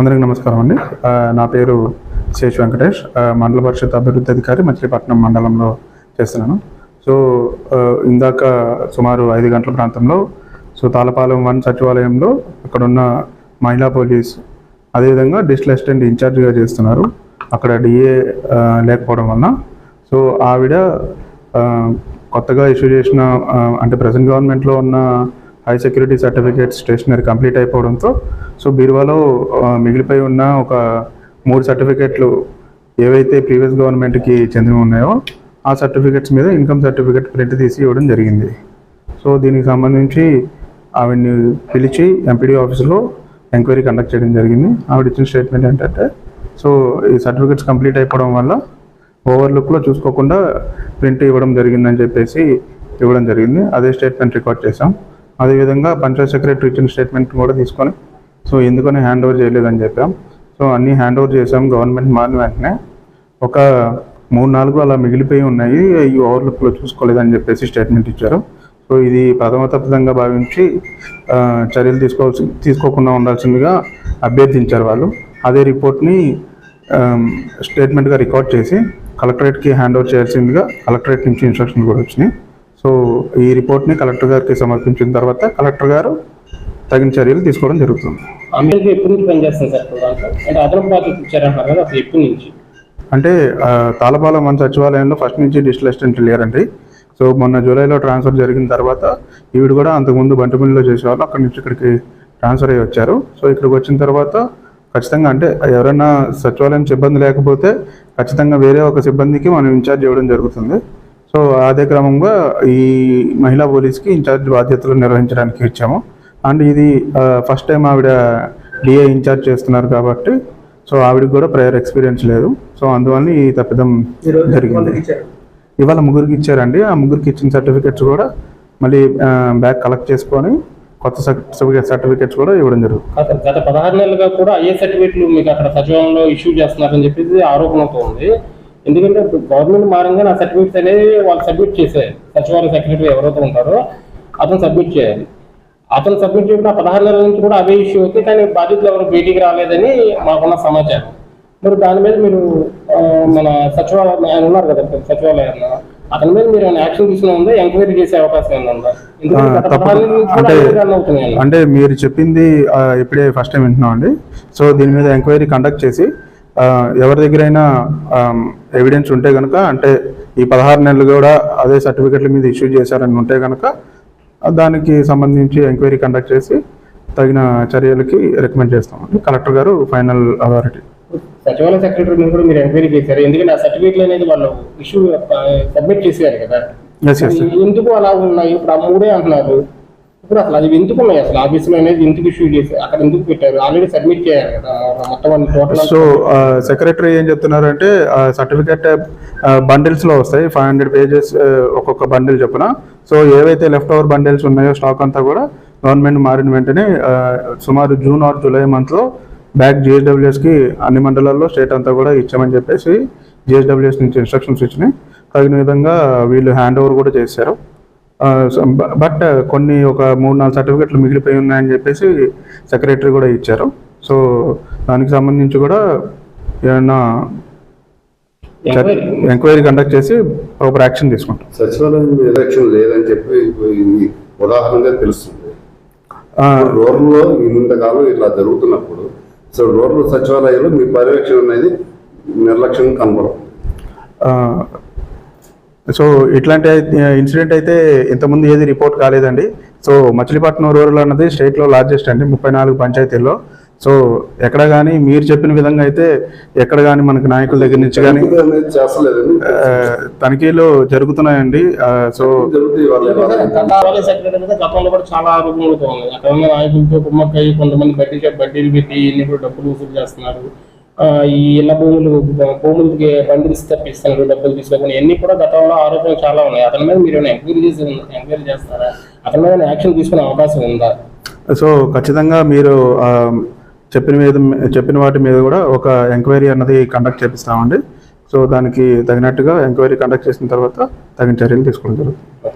అందరికి నమస్కారం అండి. నా పేరు శేష్ వెంకటేష్. మండల పరిషత్ అభివృద్ధి అధికారి మచిలీపట్నం మండలంలో చేస్తున్నాను. సో ఇందాక సుమారు ఐదు గంటల ప్రాంతంలో సో తాళపాలెం వన్ సచివాలయంలో అక్కడున్న మహిళా పోలీస్ అదేవిధంగా డిస్ట్రిక్ట్ అసిస్టెంట్ ఇన్ఛార్జ్గా చేస్తున్నారు. అక్కడ డిఏ లేకపోవడం వలన. సో ఆవిడ కొత్తగా ఇష్యూ చేసిన అంటే ప్రజెంట్ గవర్నమెంట్లో ఉన్న high security certificate stationery complete అయిపోవడంతో so బీరువాలో మిగిలిపోయి ఉన్న ఒక మూడు సర్టిఫికేట్లు ఏవైతే ప్రీవియస్ గవర్నమెంట్కి చెందిన ఉన్నాయో ఆ సర్టిఫికేట్స్ మీద ఇన్కమ్ సర్టిఫికేట్ ప్రింట్ తీసి ఇవ్వడం జరిగింది. సో దీనికి సంబంధించి ఆవిడ్ని పిలిచి ఎంపీడీ ఆఫీస్లో ఎంక్వైరీ కండక్ట్ చేయడం జరిగింది. ఆవిడ ఇచ్చిన స్టేట్మెంట్ ఏంటంటే సో ఈ సర్టిఫికేట్స్ కంప్లీట్ అయిపోవడం వల్ల ఓవర్లుక్లో చూసుకోకుండా ప్రింట్ ఇవ్వడం జరిగిందని చెప్పేసి ఇవ్వడం జరిగింది. అదే స్టేట్మెంట్ రికార్డ్ చేసాం అదేవిధంగా పంచాయత్ సెక్రటరీ ఇచ్చిన స్టేట్మెంట్ కూడా తీసుకొని సో ఎందుకని హ్యాండ్ ఓవర్ చేయలేదని చెప్పాం. సో అన్నీ హ్యాండ్ ఓవర్ చేసాం గవర్నమెంట్ మారిన వెంటనే. ఒక మూడు నాలుగు అలా మిగిలిపోయి ఉన్నాయి ఈ ఓవర్లుక్లో చూసుకోలేదని చెప్పేసి స్టేట్మెంట్ ఇచ్చారు. సో ఇది ప్రథమ తప్పిదంగా భావించి చర్యలు తీసుకోవాల్సి తీసుకోకుండా ఉండాల్సిందిగా అభ్యర్థించారు వాళ్ళు. అదే రిపోర్ట్ని స్టేట్మెంట్గా రికార్డ్ చేసి కలెక్టరేట్కి హ్యాండ్ ఓవర్ చేయాల్సిందిగా కలెక్టరేట్ నుంచి ఇన్స్ట్రక్షన్ కూడా వచ్చినాయి. సో ఈ రిపోర్ట్ని కలెక్టర్ గారికి సమర్పించిన తర్వాత కలెక్టర్ గారు తగిన చర్యలు తీసుకోవడం జరుగుతుంది. అంటే తాళపాలెం మన సచివాలయంలో ఫస్ట్ నుంచి డిజిటల్ అసిస్టెంట్ లేరండి. సో మొన్న జూలైలో ట్రాన్స్ఫర్ జరిగిన తర్వాత ఈవిడ కూడా అంతకుముందు బంటిమిల్లిలో చేసేవాళ్ళు అక్కడి నుంచి ఇక్కడికి ట్రాన్స్ఫర్ అయ్యి వచ్చారు. సో ఇక్కడికి వచ్చిన తర్వాత ఖచ్చితంగా అంటే ఎవరైనా సచివాలయం సిబ్బంది లేకపోతే ఖచ్చితంగా వేరే ఒక సిబ్బందికి మనం ఇన్ఛార్జ్ ఇవ్వడం జరుగుతుంది. సో అదే క్రమంగా ఈ మహిళా పోలీస్కి ఇన్ఛార్జ్ బాధ్యతలు నిర్వహించడానికి ఇచ్చాము అండ్ ఇది ఫస్ట్ టైం ఆవిడ డిఏ ఇన్ఛార్జ్ చేస్తున్నారు కాబట్టి సో ఆవిడకి కూడా ప్రయర్ ఎక్స్పీరియన్స్ లేదు. సో అందువల్ల ఈ తప్పిదం జరిగింది. ఇవాళ ముగ్గురికి ఇచ్చారండి. ఆ ముగ్గురికి ఇచ్చిన సర్టిఫికెట్స్ కూడా మళ్ళీ బ్యాక్ కలెక్ట్ చేసుకొని కొత్త సర్టిఫికేట్ సర్టిఫికెట్స్ కూడా ఇవ్వడం జరుగుతుంది. గత గత పదహారు నెలలుగా కూడా ఐఏ సర్టిఫికేట్లు మీకు అక్కడ సచివాలయంలో ఇష్యూ చేస్తున్నారని చెప్పేసి ఆరోపణతో ఉంది. ఎందుకంటే గవర్నమెంట్ మారంగా నా సర్టిఫికేట్స్ అనేది వాళ్ళు సబ్మిట్ చేసేయాలి సచివాలయ సెక్రటరీ ఎవరైతే ఉంటారో అతను సబ్మిట్ చేయాలి. అతను సబ్మిట్ చేయకుండా పదహారు నెలల నుంచి కూడా అవే ఇష్యూ అవుతాయి. కానీ బాధ్యతలు ఎవరు బయటికి రాలేదని మాకున్న సమాచారం. మరి దాని మీద మీరు మన సచివాలయం ఆయన ఉన్నారు కదా సచివాలయంలో. అతని మీద మీరు యాక్షన్ తీసుకుని ఉందా? ఎంక్వైరీ చేసే అవకాశం ఉందా? అంటే- మీరు చెప్పింది ఇప్పుడే ఫస్ట్ టైం వింటున్నాం అండి. సో దీని మీద ఎంక్వైరీ కండక్ట్ చేసి ఎవరి దగ్గరైనా ఎవిడెన్స్ ఉంటే కనుక అంటే ఈ పదహారు నెలలు కూడా అదే సర్టిఫికెట్ల మీద ఇష్యూ చేశారని ఉంటే కనుక దానికి సంబంధించి ఎంక్వైరీ కండక్ట్ చేసి తగిన చర్యలకి రికమెండ్ చేస్తామండి. కలెక్టర్ గారు ఫైనల్ అథారిటీ సచివాలయ సెక్రటరీ మీద కూడా మీరు ఎంక్వైరీ చేశారు. ఎందుకంటే ఆ సర్టిఫికేట్లు అనేది వాళ్ళు ఇష్యూ సబ్మిట్ చేశారు కదా. ఎందుకు అలా ఉన్నాయి? ఇప్పుడు ఆ మూడే అంటున్నారు. ఇప్పుడు అసలు అది ఎందుకు ఉన్నాయి? అసలు ఆఫీసులో అనేది ఎందుకు ఇష్యూ చేసి అక్కడ ఎందుకు పెట్టారు? ఆల్రెడీ సబ్మిట్ చేయాలి కదా మొత్తం టోటల్ సో సెక్రటరీ ఏం చెప్తున్నారంటే సర్టిఫికేట్ బండిల్స్లో వస్తాయి ఫైవ్ హండ్రెడ్ పేజెస్ ఒక్కొక్క బండిల్ చొప్పున. సో ఏవైతే లెఫ్ట్ ఓవర్ బండిల్స్ ఉన్నాయో స్టాక్ అంతా కూడా గవర్నమెంట్ మారిన వెంటనే సుమారు జూన్ ఆర్ జూలై మంత్లో బ్యాక్ జిఎస్డబ్ల్యూఎస్కి అన్ని మండలాల్లో స్టేట్ అంతా కూడా ఇచ్చామని చెప్పేసి జిఎస్డబ్ల్యూఎస్ నుంచి ఇన్స్ట్రక్షన్స్ ఇచ్చినాయి. తగిన విధంగా వీళ్ళు హ్యాండ్ ఓవర్ కూడా చేశారు. బట్ కొన్ని ఒక మూడు నాలుగు సర్టిఫికెట్లు మిగిలిపోయి ఉన్నాయని చెప్పేసి సెక్రటరీ కూడా ఇచ్చారు. సో దానికి సంబంధించి కూడా ఏమన్నా ఎంక్వైరీ కండక్ట్ చేసి ప్రాపర్ యాక్షన్ తీసుకుంటాం. సచివాలయం ఎలక్షన్ లేదని చెప్పి ఉదాహరణగా తెలుస్తుంది. ఆ, రూరల్లో ఇంతకాలం ఇట్లా జరుగుతున్నప్పుడు సో రూరల్ సచివాలయంలో మీ పర్యవేక్షణ అనేది నిర్లక్ష్యం కనబడదు ఆ, సో ఇట్లాంటి ఇన్సిడెంట్ అయితే ఇంతకుముందు ఏది రిపోర్ట్ కాలేదండి. సో మచిలీపట్నం రూరల్ అన్నది స్టేట్లో లార్జెస్ట్ అండి ముప్పై నాలుగు పంచాయతీల్లో. సో ఎక్కడ కానీ మీరు చెప్పిన విధంగా అయితే ఎక్కడ కానీ మనకి నాయకుల దగ్గర నుంచి కానీ తనిఖీలు జరుగుతున్నాయండి. సో గతంలో కూడా చాలా ఆరోపణలతో ఉన్నాయి అక్కడ ఉన్న నాయకులతో కుమ్మక్కయ్యి కొంతమంది బడ్డీ బడ్డీలు పెట్టి ఎన్ని కూడా డబ్బులు వసూలు చేస్తున్నారు. ఈ ఇళ్ళ భూములు భూములకి బండిల్స్ తప్పిస్తున్నారు డబ్బులు తీసుకోకుండా ఇవన్నీ కూడా గతంలో ఆరోపణలు చాలా ఉన్నాయి. అతని మీద మీరు ఎంక్వైరీ చేసి ఎంక్వైరీ చేస్తారా? అతని మీద యాక్షన్ తీసుకునే అవకాశం ఉందా? సో ఖచ్చితంగా మీరు చెప్పిన మీద చెప్పిన వాటి మీద కూడా ఒక ఎంక్వైరీ అన్నది కండక్ట్ చేపిస్తామండి. సో దానికి తగినట్టుగా ఎంక్వైరీ కండక్ట్ చేసిన తర్వాత తగిన చర్యలు తీసుకోవడం జరుగుతుంది.